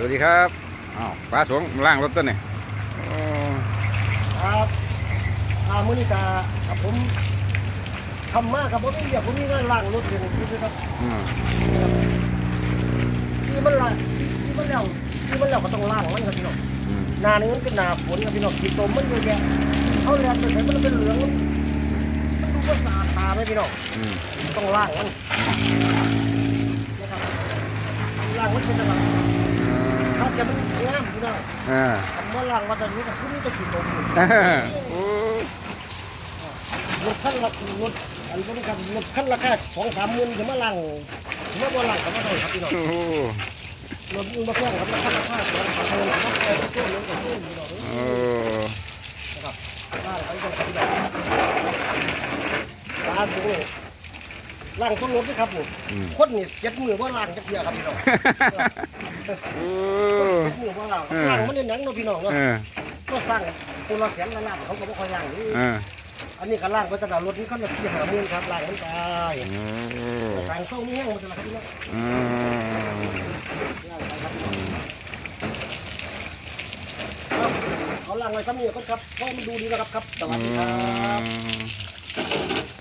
สวัสดีครับอ้าวปลาสวงล่างรถต้นนี่โอ้ครับอ่ามื้อนี้ก็กับผมทำมากครับผมไม่เรียกผมมีงานล้างรถเลยนะครับอืมที่มันละที่มันแล้วที่มันแล้วก็ต้องล้างมันครับพี่น้องอืมหนานี้มันเป็นหนาฝนครับพี่น้องกินตมมันเยอะแยะเขาเรียนไปใส่มันเป็นเหลืองมันมันดูว่าสะอาดตาไหมพี่น้องอืมต้องล้างมันนะครับล้างมันเป็นอะไรถ้า จะมันงามพี่น้องอ่าทำเมื่อล้างวันนี้ก็คือมันจะกินตมอยู่อ่าโอ้รถขั้นละรถอันนี้ครับรถขั้นละแค่สองสามหมื่นถึงมาล้างถึงมาบ่ล้างก็ไม่ได้ครับพี่น้องโอ้รถมือมาเครื่องครับขั้นละแค่สองสามหมื่นก็แค่ตัวนึงก็ตัวพี่น้องโอ้นะครับล้างไปก็พี่น้องล้างตรงนี้ ล้างต้นรถนี่ครับผมอืม คนนี่เจ็ดมือว่าล้างจักเดียวครับพี่น้องโอ้ เจ็ดมือว่าล้างล้างมันเล่นหนังเนาะพี่น้องเนาะเออก็สร้างตัวละแสนละล้านเขาก็ไม่ค่อยล้างนี่เอออันนี้ก็ล้างไปตลาดรถนี่ขั้นละสี่ห้าหมื่นครับล้างมันตายโอ้ทางเข้าไม่แห้งมันจะละครับพี่น้องอืมล้างไปครับพี่น้องครับเขาล้างไว้ซ้ำนี่ก็ครับก็มันดูดีนะครับครับสวัสดีครับอืม